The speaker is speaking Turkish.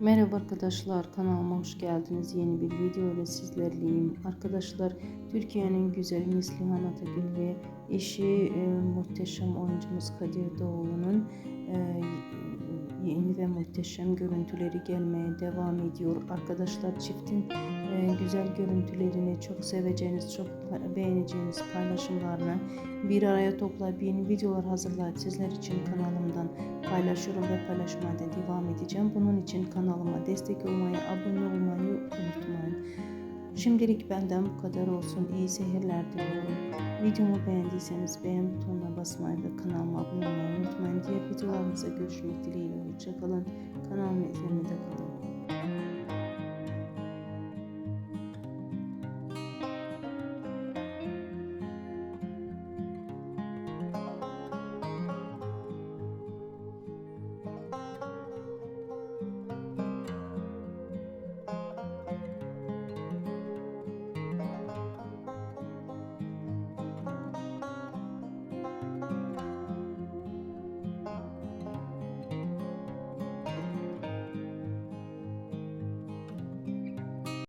Merhaba arkadaşlar kanalıma hoş geldiniz. Yeni bir video ile sizlerleyim. Arkadaşlar Türkiye'nin güzel Neslihan Atagül ve eşi e, muhteşem oyuncumuz Kadir Doğulu'nun e, yeni ve muhteşem görüntüleri gelmeye devam ediyor. Arkadaşlar çiftin e, güzel görüntülerini çok seveceğiniz, çok beğeneceğiniz paylaşımlarını bir araya toplayıp yeni videolar hazırlayıp sizler için kanalımdan paylaşıyorum ve paylaşmaya da devam edeceğim. Bunun için kanalıma destek olmayı, abone olmayı unutmayın. Şimdilik benden bu kadar olsun. İyi seyirler diliyorum. Videomu beğendiyseniz beğen butonuna basmayı ve kanalıma abone olmayı unutmayın. Diğer videolarımıza görüşmek dileğiyle. Hoşçakalın. Kanalımı izlemede kalın.